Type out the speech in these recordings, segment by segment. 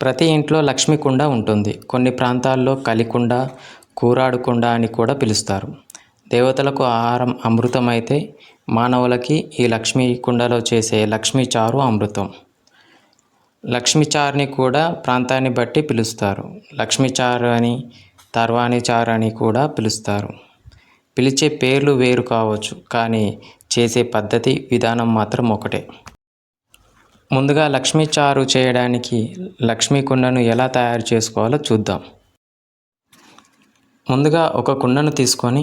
ప్రతి ఇంట్లో లక్ష్మి కుండ ఉంటుంది. కొన్ని ప్రాంతాల్లో కలికుండ కూరాడుకుండ అని కూడా పిలుస్తారు. దేవతలకు ఆహారం అమృతం అయితే మానవులకి ఈ లక్ష్మీ కుండలో చేసే లక్ష్మీ చారు అమృతం. లక్ష్మీ చారుని కూడా ప్రాంతాన్ని బట్టి పిలుస్తారు. లక్ష్మీ చారు అని తర్వాణి చారు అని కూడా పిలుస్తారు. పిలిచే పేర్లు వేరు కావచ్చు కానీ చేసే పద్ధతి విధానం మాత్రం ఒకటే. ముందుగా లక్ష్మీ చారు చేయడానికి లక్ష్మీ కుండను ఎలా తయారు చేసుకోవాలో చూద్దాం. ముందుగా ఒక కుండను తీసుకొని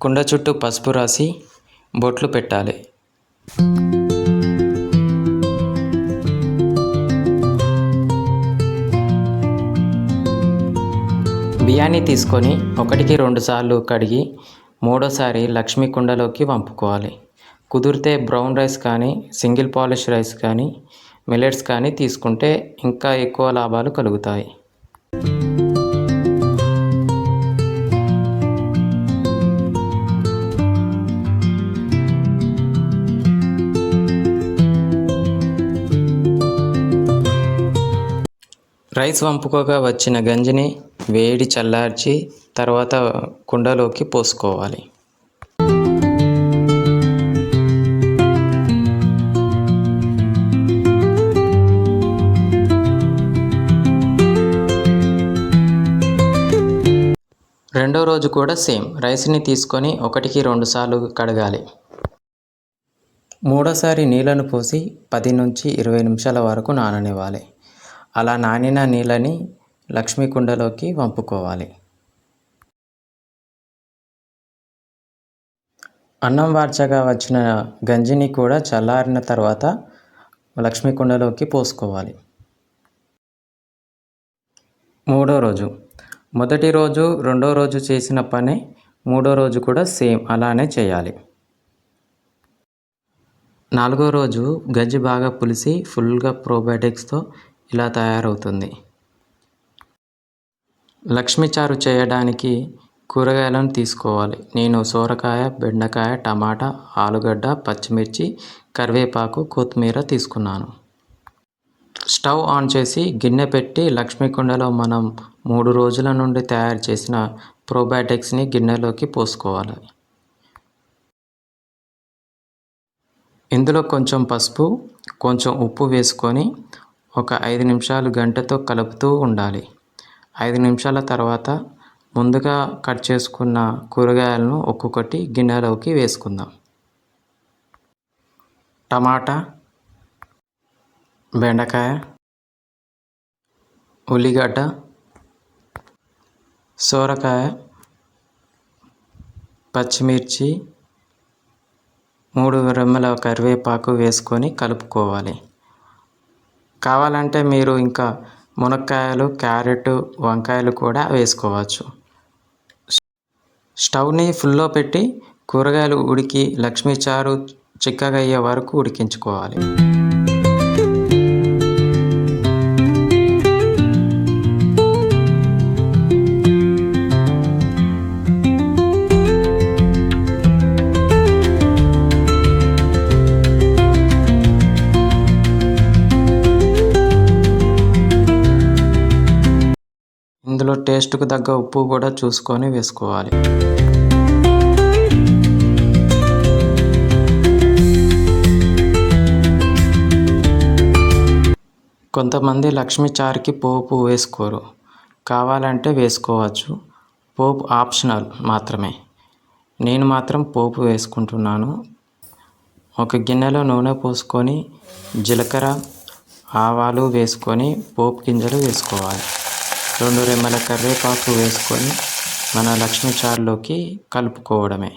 కుండ చుట్టూ పసుపు రాసి బొట్లు పెట్టాలి. బియ్యాన్ని తీసుకొని ఒకటికి రెండు సార్లు కడిగి మూడోసారి లక్ష్మీ కుండలోకి వంపుకోవాలి. కుదిరితే బ్రౌన్ రైస్ కానీ సింగిల్ పాలిష్ రైస్ కానీ మిల్లెట్స్ కానీ తీసుకుంటే ఇంకా ఎక్కువ లాభాలు కలుగుతాయి. రైస్ వంపుకోగా వచ్చిన గంజిని వేడి చల్లార్చి తర్వాత కుండలోకి పోసుకోవాలి. రెండో రోజు కూడా సేమ్. రైస్ని తీసుకొని ఒకటికి రెండు సార్లు కడగాలి. మూడోసారి నీళ్ళను పోసి పది నుంచి ఇరవై నిమిషాల వరకు నాననివ్వాలి. అలా నానిన నీళ్ళని లక్ష్మీ కుండలోకి వంపుకోవాలి. అన్నం వార్చగా వచ్చిన గంజిని కూడా చల్లారిన తర్వాత లక్ష్మీ కుండలోకి పోసుకోవాలి. మూడో రోజు మొదటి రోజు రెండో రోజు చేసిన పని మూడో రోజు కూడా సేమ్ అలానే చేయాలి. నాలుగో రోజు గజ్జి బాగా పులిసి ఫుల్గా ప్రోబయోటిక్స్తో ఇలా తయారవుతుంది. లక్ష్మీచారు చేయడానికి కూరగాయలను తీసుకోవాలి. నేను సోరకాయ బెండకాయ టమాటా ఆలుగడ్డ పచ్చిమిర్చి కరివేపాకు కొత్తిమీర తీసుకున్నాను. స్టవ్ ఆన్ చేసి గిన్నె పెట్టి లక్ష్మీ కుండలో మనం మూడు రోజుల నుండి తయారు చేసిన ప్రోబయాటిక్స్ని గిన్నెలోకి పోసుకోవాలి. ఇందులో కొంచెం పసుపు కొంచెం ఉప్పు వేసుకొని ఒక ఐదు నిమిషాలు గంటతో కలుపుతూ ఉండాలి. ఐదు నిమిషాల తర్వాత ముందుగా కట్ చేసుకున్న కూరగాయలను ఒక్కొక్కటి గిన్నెలోకి వేసుకుందాం. టమాటా బెండకాయ ఉల్లిగడ్డ సోరకాయ పచ్చిమిర్చి మూడు రెమ్మల కరివేపాకు వేసుకొని కలుపుకోవాలి. కావాలంటే మీరు ఇంకా మునక్కాయలు క్యారెట్ వంకాయలు కూడా వేసుకోవచ్చు. స్టవ్ని ఫుల్లో పెట్టి కూరగాయలు ఉడికి లక్ష్మీచారు చారు చిక్కగా అయ్యే వరకు ఉడికించుకోవాలి. ఇందులో టేస్ట్కు తగ్గ ఉప్పు కూడా చూసుకొని వేసుకోవాలి. కొంతమంది లక్ష్మీ చారుకి పోపు వేసుకోరు. కావాలంటే వేసుకోవచ్చు. పోపు ఆప్షనల్ మాత్రమే. నేను మాత్రం పోపు వేసుకుంటున్నాను. ఒక గిన్నెలో నూనె పోసుకొని జీలకర్ర ఆవాలు వేసుకొని పోపు గింజలు వేసుకోవాలి. రెండు రెమ్మల కరివేపాకు వేసుకొని మన లక్ష్మీ చారులోకి కలుపుకోవడమే.